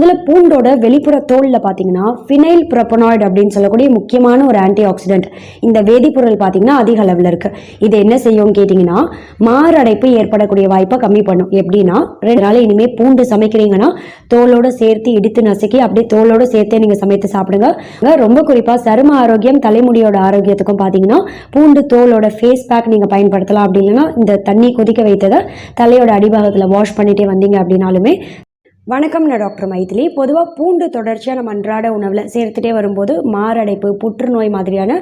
அதில் பூண்டோட வெளிப்புற தோலில் பார்த்தீங்கன்னா ஃபினைல் ப்ரொபனாய்டு அப்படின்னு சொல்லக்கூடிய முக்கியமான ஒரு ஆன்டி ஆக்சிடென்ட் இந்த வேதிப்பொருள் பார்த்தீங்கன்னா அதிக அளவில் இருக்குது இது என்ன செய்யும் கேட்டிங்கன்னா மாரடைப்பு ஏற்படக்கூடிய வாய்ப்பை கம்மி பண்ணும். எப்படின்னா ரெண்டு நாள் இனிமேல் பூண்டு சமைக்கிறீங்கன்னா தோலோட சேர்த்து இடித்து நசுக்கி அப்படியே தோலோட சேர்த்தே நீங்கள் சமைத்து சாப்பிடுங்க. ரொம்ப குறிப்பாக சரும ஆரோக்கியம் தலைமுடியோட ஆரோக்கியத்துக்கும் பார்த்தீங்கன்னா பூண்டு தோலோட ஃபேஸ் பேக் நீங்கள் பயன்படுத்தலாம். அப்படின்னா இந்த தண்ணி கொதிக்க வைத்ததை தலையோட அடிபாகத்தில் வாஷ் பண்ணிட்டே வந்தீங்க அப்படின்னாலுமே வணக்கம் நான் டாக்டர் மைதிலி. பொதுவாக பூண்டு தொடர்ச்சியாக நம்ம அன்றாட உணவில் சேர்த்துட்டே வரும்போது மாரடைப்பு புற்றுநோய் மாதிரியான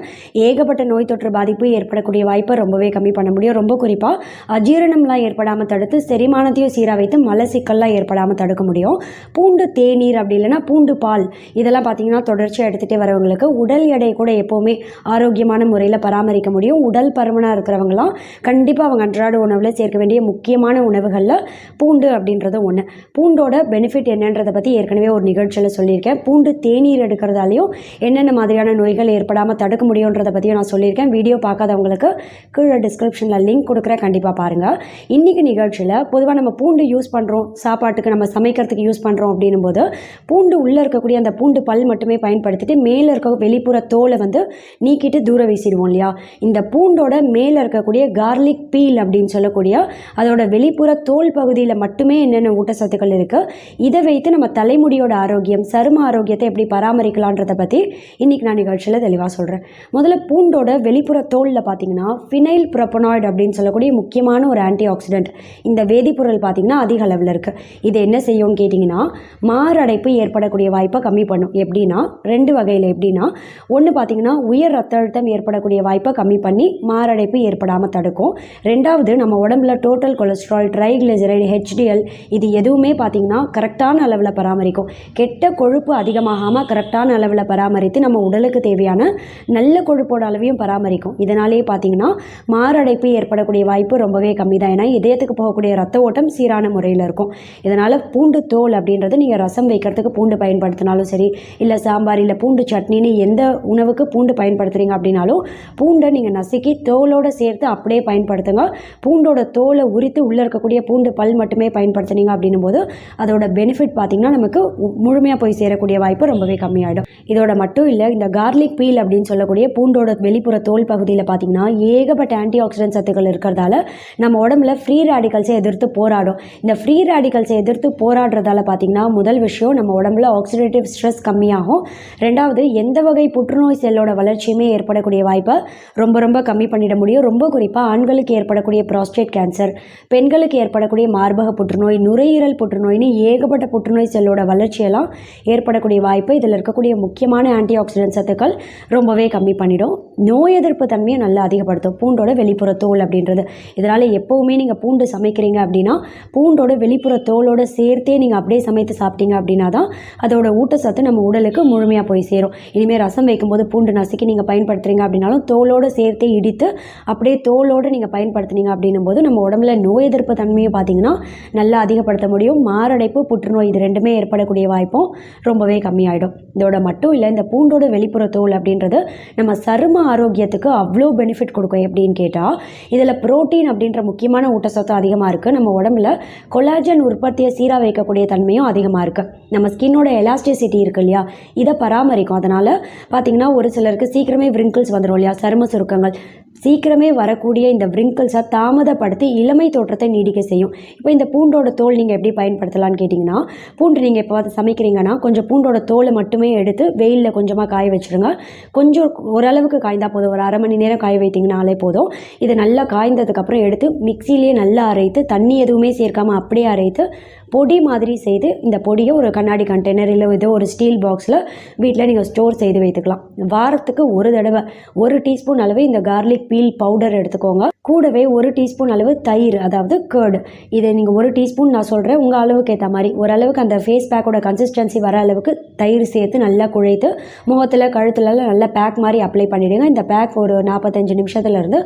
ஏகப்பட்ட நோய் தொற்று பாதிப்பு ஏற்படக்கூடிய வாய்ப்பை ரொம்பவே கம்மி பண்ண முடியும். ரொம்ப குறிப்பாக அஜீரணம்லாம் ஏற்படாமல் தடுத்து செரிமானத்தையும் சீராக வைத்து மலசிக்கல்லாம் ஏற்படாமல் தடுக்க முடியும். பூண்டு தேநீர் அப்படி இல்லைன்னா பூண்டு பால் இதெல்லாம் பார்த்தீங்கன்னா தொடர்ச்சியாக எடுத்துகிட்டே வரவங்களுக்கு உடல் எடை கூட எப்போவுமே ஆரோக்கியமான முறையில் பராமரிக்க முடியும். உடல் பருமனாக இருக்கிறவங்களாம் கண்டிப்பாக அவங்க அன்றாட உணவில் சேர்க்க வேண்டிய முக்கியமான உணவுகளில் பூண்டு அப்படின்றது ஒன்று பூண்டோட பெனிஃபிட் என்னன்றதை பற்றி ஏற்கனவே ஒரு நிகழ்ச்சியில் சொல்லியிருக்கேன். பூண்டு தேநீர் எடுக்கிறதாலையும் என்னென்ன மாதிரியான நோய்கள் ஏற்படாமல் தடுக்க முடியுன்றதை பற்றியும் நான் சொல்லியிருக்கேன். வீடியோ பார்க்காதவங்களுக்கு கீழே டிஸ்கிரிப்ஷனில் லிங்க் கொடுக்குறேன். கண்டிப்பாக பாருங்கள் இன்றைக்கி நிகழ்ச்சியில் பொதுவாக நம்ம பூண்டு யூஸ் பண்ணுறோம் சாப்பாட்டுக்கு நம்ம சமைக்கிறதுக்கு யூஸ் பண்ணுறோம் அப்படின்னும் போது பூண்டு உள்ளே இருக்கக்கூடிய அந்த பூண்டு பல் மட்டுமே பயன்படுத்திட்டு மேலே இருக்க வெளிப்புற தோலை வந்து நீக்கிட்டு தூர வீசிடுவோம் இல்லையா? இந்த பூண்டோட மேலே இருக்கக்கூடிய கார்லிக் பீல் அப்படின்னு சொல்லக்கூடிய அதோட வெளிப்புற தோல் பகுதியில் மட்டுமே என்னென்ன ஊட்டச்சத்துக்கள் இருக்குது இதை வைத்து நம்ம தலைமுடியோட ஆரோக்கியம் சரும ஆரோக்கியத்தை எப்படி பராமரிக்கலான்றதை பற்றி இன்றைக்கி நான் நிகழ்ச்சியில் தெளிவாக சொல்கிறேன் முதல்ல பூண்டோட வெளிப்புற தோலில் பார்த்தீங்கன்னா ஃபினைல் ப்ரொபனாய்டு அப்படின்னு சொல்லக்கூடிய முக்கியமான ஒரு ஆன்டி ஆக்சிடென்ட் இந்த வேதிப்பொருள் பார்த்திங்கன்னா அதிக அளவில் இருக்குது இது என்ன செய்யும்னு கேட்டிங்கன்னா மாரடைப்பு ஏற்படக்கூடிய வாய்ப்பை கம்மி பண்ணும். எப்படின்னா ரெண்டு வகையில் எப்படின்னா ஒன்று பார்த்தீங்கன்னா உயர் ரத்த அழுத்தம் ஏற்படக்கூடிய வாய்ப்பை கம்மி பண்ணி மாரடைப்பு ஏற்படாமல் தடுக்கும். ரெண்டாவது நம்ம உடம்புல டோட்டல் கொலஸ்ட்ரால் ட்ரைக்ளிசரைடு ஹெச்டிஎல் இது எதுவுமே பார்த்தீங்கன்னா கரெக்டான அளவில் பராமரிக்கும். கெட்ட கொழுப்பு அதிகமாகாமல் கரெக்டான அளவில் பராமரித்து நம்ம உடலுக்கு தேவையான நல்ல கொழுப்போட அளவையும் பராமரிக்கும். இதனாலேயே பார்த்தீங்கன்னா மாரடைப்பு ஏற்படக்கூடிய வாய்ப்பு ரொம்பவே கம்மி தான் ஏன்னா இதயத்துக்கு போகக்கூடிய ரத்த ஓட்டம் சீரான முறையில் இருக்கும். இதனால் பூண்டு தோல் அப்படின்றது நீங்கள் ரசம் வைக்கிறதுக்கு பூண்டு பயன்படுத்தினாலும் சரி இல்லை சாம்பார் இல்லை பூண்டு சட்னின்னு எந்த உணவுக்கு பூண்டு பயன்படுத்துகிறீங்க அப்படின்னாலும் பூண்டை நீங்கள் நசுக்கி தோலோடு சேர்த்து அப்படியே பயன்படுத்துங்க. பூண்டோட தோலை உரித்து உள்ளே இருக்கக்கூடிய பூண்டு பல் மட்டுமே பயன்படுத்துனீங்க அப்படின்னும் போது அதோட பெனிஃபிட் பார்த்திங்கன்னா நமக்கு முழுமையாக போய் சேரக்கூடிய வாய்ப்பு ரொம்பவே கம்மியாகிடும் இதோட மட்டும் இல்லை இந்த கார்லிக் பீல் அப்படின்னு சொல்லக்கூடிய பூண்டோட வெளிப்புற தோல் பகுதியில் பார்த்திங்கன்னா ஏகப்பட்ட ஆன்டி ஆக்சிடென்ட் சத்துக்கள் இருக்கிறதால நம்ம உடம்புல ஃப்ரீ ராடிக்கல்ஸை எதிர்த்து போராடும். இந்த ஃப்ரீ ராடிக்கல்ஸை எதிர்த்து போராடுறதால பார்த்திங்கன்னா முதல் விஷயம் நம்ம உடம்புல ஆக்சிடேட்டிவ் ஸ்ட்ரெஸ் கம்மியாகும். ரெண்டாவது எந்த வகை புற்றுநோய் செல்லோட வளர்ச்சியுமே ஏற்படக்கூடிய வாய்ப்பை ரொம்ப ரொம்ப கம்மி பண்ணிட முடியும். ரொம்ப குறிப்பாக ஆண்களுக்கு ஏற்படக்கூடிய ப்ராஸ்டேட் கேன்சர் பெண்களுக்கு ஏற்படக்கூடிய மார்பக புற்றுநோய் நுரையீரல் புற்றுநோய்னு ஏகப்பட்ட புற்றுநோய் செல்லோட வளர்ச்சியெல்லாம் ஏற்படக்கூடிய வாய்ப்பு இதில் இருக்கக்கூடிய முக்கியமான ஆன்டி ஆக்சிடென்ட் சத்துக்கள் ரொம்பவே கம்மி பண்ணிடும். நோய் எதிர்ப்பு தன்மையை நல்லா அதிகப்படுத்தும். பூண்டோட வெளிப்புற தோல் அப்படின்றது. இதனால் எப்போவுமே நீங்கள் பூண்டு சமைக்கிறீங்க அப்படின்னா பூண்டோட வெளிப்புற தோலோட சேர்த்தே நீங்கள் அப்படியே சமைத்து சாப்பிட்டீங்க அப்படின்னா தான் அதோட ஊட்டச்சத்து நம்ம உடலுக்கு முழுமையாக போய் சேரும். இனிமேல் ரசம் வைக்கும்போது பூண்டு நசுக்கி நீங்கள் பயன்படுத்துறீங்க அப்படின்னாலும் தோலோடு சேர்த்தே இடித்து அப்படியே தோலோடு நீங்கள் பயன்படுத்துனீங்க அப்படின்னும் போது நம்ம உடம்புல நோய் எதிர்ப்பு தன்மையை பார்த்தீங்கன்னா நல்லா அதிகப்படுத்த முடியும். மாரடைப்பு புற்றுநோய் இது ரெண்டுமே ஏற்படக்கூடிய வாய்ப்பும் ரொம்பவே கம்மியாயிடும். இதோட மட்டும் இல்லை இந்த பூண்டோட வெளிப்புற தோல் அப்படின்றது நம்ம சரும ஆரோக்கியத்துக்கு அவ்வளோ பெனிஃபிட் கொடுக்கும். எப்படின்னு கேட்டால் இதில் புரோட்டீன் அப்படின்ற முக்கியமான ஊட்டச்சத்து அதிகமாக இருக்குது நம்ம உடம்புல கொலாஜன் உற்பத்தியை சீராக வைக்கக்கூடிய தன்மையும் அதிகமாக இருக்குது நம்ம ஸ்கின்னோட எலாஸ்டிசிட்டி இருக்கு இல்லையா? இதை பராமரிக்கும். அதனால் பார்த்திங்கன்னா ஒரு சிலருக்கு சீக்கிரமே விரிங்கிள்ஸ் வந்துடும் இல்லையா? சரும சுருக்கங்கள். சீக்கிரமே வரக்கூடிய இந்த விரிங்கிள்ஸை தாமதப்படுத்தி இளமை தோற்றத்தை நீடிக்க செய்யும். இப்போ இந்த பூண்டோட தோல் நீங்கள் எப்படி பயன்படுத்தலாம்னு பண்ணிட்டீங்கன்னா பூண்டு நீங்கள் இப்போ பார்த்து சமைக்கிறீங்கன்னா கொஞ்சம் பூண்டோட தோலை மட்டுமே எடுத்து வெயிலில் கொஞ்சமாக காய வச்சுருங்க. கொஞ்சம் ஓரளவுக்கு காய்ந்தால் போதும். ஒரு அரை மணி நேரம் காய வைத்தீங்கனாலே போதும். இது நல்லா காய்ந்ததுக்கப்புறம் எடுத்து மிக்சிலேயே நல்லா அரைத்து தண்ணி எதுவுமே சேர்க்காமல் அப்படியே அரைத்து பொடி மாதிரி செய்து இந்த பொடியை ஒரு கண்ணாடி கண்டெய்னர் இல்லை ஏதோ ஒரு ஸ்டீல் பாக்ஸில் வீட்டில் நீங்கள் ஸ்டோர் செய்து வைத்துக்கலாம். வாரத்துக்கு ஒரு தடவை ஒரு டீஸ்பூன் அளவு இந்த கார்லிக் பீல் பவுடர் எடுத்துக்கோங்க. கூடவே ஒரு டீஸ்பூன் அளவு தயிர் அதாவது கேர்டு இதை நீங்கள் ஒரு டீஸ்பூன் நான் சொல்கிறேன் உங்கள் அளவுக்கு ஏற்ற மாதிரி. ஓரளவுக்கு அந்த ஃபேஸ் பேக்கோட கன்சிஸ்டன்சி வர அளவுக்கு தயிர் சேர்த்து நல்லா குழைத்து முகத்தில் கழுத்துலலாம் நல்லா பேக் மாதிரி அப்ளை பண்ணிவிடுங்க இந்த பேக் ஒரு நாற்பத்தஞ்சு நிமிஷத்துலேருந்து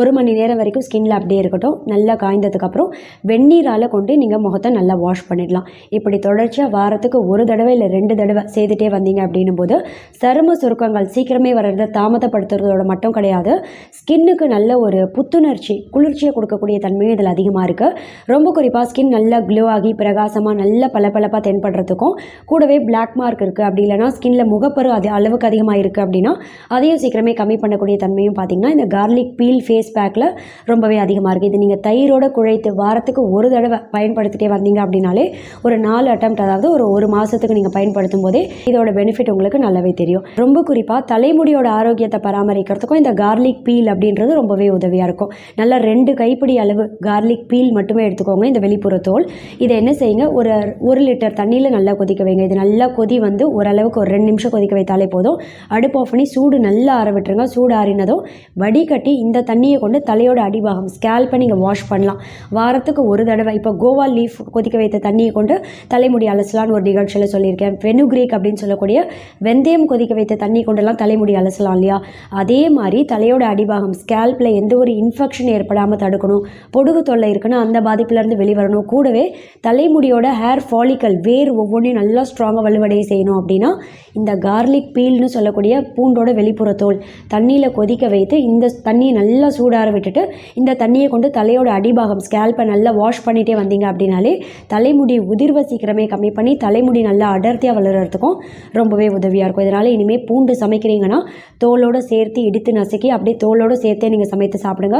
ஒரு மணி நேரம் வரைக்கும் ஸ்கின்னில் அப்படியே இருக்கட்டும். நல்லா காய்ந்ததுக்கப்புறம் வெந்நீரால் கொண்டு நீங்கள் முகத்தை நல்லா வாஷ் பண்ணிடலாம். இப்படி தொடர்ச்சியாக வாரத்துக்கு ஒரு தடவை இல்லை ரெண்டு தடவை செய்துட்டே வந்தீங்க அப்படின்னும் போது சரும சுருக்கங்கள் சீக்கிரமே வர்றதை தாமதப்படுத்துறதோட மட்டும் கிடையாது. ஸ்கின்னுக்கு நல்ல ஒரு புத்துணர்ச்சி குளிர்ச்சியை கொடுக்கக்கூடிய தன்மையும் இதில் அதிகமாக இருக்குது ரொம்ப குறிப்பாக ஸ்கின் நல்லா க்ளோ ஆகி பிரகாசமாக நல்ல பளபளப்பாக தென்படுறதுக்கும் கூடவே பிளாக் மார்க் இருக்குது அப்படி இல்லைனா ஸ்கின்ல முகப்பரு அது அளவுக்கு அதிகமாக இருக்குது அப்படின்னா அதையும் சீக்கிரமே கம்மி பண்ணக்கூடிய தன்மையும் பார்த்தீங்கன்னா இந்த கார்லிக் பீல் ஃபேஸ் பேக்கில் ரொம்பவே அதிகமாக இருக்குது இது நீங்கள் தயிரோட குழைத்து வாரத்துக்கு ஒரு தடவை பயன்படுத்திட்டே வந்தீங்க அப்படின்னு அப்படின்னாலே ஒரு நாலு அட்டம் அதாவது ஒரு ஒரு மாதத்துக்கு நீங்கள் பயன்படுத்தும் போதே இதோட பெனிஃபிட் உங்களுக்கு நல்லாவே தெரியும். ரொம்ப குறிப்பாக தலைமுடியோட ஆரோக்கியத்தை பராமரிக்கிறதுக்கும் இந்த கார்லிக் பீல் அப்படின்றது ரொம்பவே உதவியாக இருக்கும். நல்லா ரெண்டு கைப்பிடி அளவு கார்லிக் பீல் மட்டுமே எடுத்துக்கோங்க இந்த வெளிப்புற தோல். இதை என்ன செய்யுங்க ஒரு ஒரு லிட்டர் தண்ணியில் நல்லா கொதிக்க வைங்க. இது நல்லா கொதி வந்து ஓரளவுக்கு ஒரு ரெண்டு நிமிஷம் கொதிக்க வைத்தாலே போதும். அடுப்பு ஆஃப் பண்ணி சூடு நல்லா ஆற விட்டுருங்க. சூடு ஆறினதும் வடிகட்டி இந்த தண்ணியை கொண்டு தலையோட அடிபாகம் ஸ்கேல்பை நீங்கள் வாஷ் பண்ணலாம். வாரத்துக்கு ஒரு தடவை இப்போ கோவா லீஃப் கொதிக்க வைத்த தண்ணியை கொண்டு தலைமுடி அலசலாம்னு ஒரு நிகழ்ச்சியில் சொல்லியிருக்கேன். ஃபெனுக்ரீக் அப்படின்னு சொல்லக்கூடிய வெந்தயம் கொதிக்க வைத்த தண்ணி கொண்டெல்லாம் தலைமுடி அலசலாம் இல்லையா? அதே மாதிரி தலையோட அடிபாகம் ஸ்கேல்பில் எந்த ஒரு இன்ஃபெக்ஷன் ஏற்படாமல் தடுக்கணும் பொடுகு தொல்லை இருக்குன்னா அந்த பாதிப்புலேருந்து வெளிவரணும். கூடவே தலைமுடியோட ஹேர் ஃபாலிக்கல் வேர் ஒவ்வொன்றையும் நல்லா ஸ்ட்ராங்காக வலுவடைய செய்யணும் அப்படின்னா இந்த கார்லிக் பீல்னு சொல்லக்கூடிய பூண்டோட வெளிப்புற தோல் தண்ணியில் கொதிக்க வைத்து இந்த தண்ணியை நல்லா சூடார விட்டுட்டு இந்த தண்ணியை கொண்டு தலையோட அடிபாகம் ஸ்கேல்பை நல்லா வாஷ் பண்ணிகிட்டே வந்தீங்க அப்படின்னாலே தலைமுடி உதிர்வை சீக்கிரமே கம்மி பண்ணி தலைமுடி நல்லா அடர்த்தியாக வளர்கிறதுக்கும் ரொம்பவே உதவியாக இருக்கும். இதனால் இனிமேல் பூண்டு சமைக்கிறீங்கன்னா தோலோடு சேர்த்து இடித்து நசுக்கி அப்படியே தோலோடு சேர்த்தே நீங்கள் சமைத்து சாப்பிடுங்க.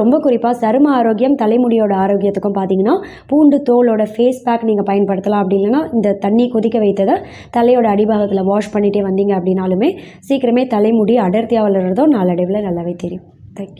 ரொம்ப குறிப்பாக சரும ஆரோக்கியம் தலைமுடியோட ஆரோக்கியத்துக்கும் பார்த்தீங்கன்னா பூண்டு தோலோட ஃபேஸ் பேக் நீங்கள் பயன்படுத்தலாம் அப்படி இல்லைன்னா இந்த தண்ணி கொதிக்க வைத்ததை தலையோட அடிபாகத்தில் வாஷ் பண்ணிகிட்டே வந்தீங்க அப்படின்னாலுமே சீக்கிரமே தலைமுடி அடர்த்தியாக வளர்கிறதும் நாளடைவில் நல்லாவே தெரியும். தேங்க்யூ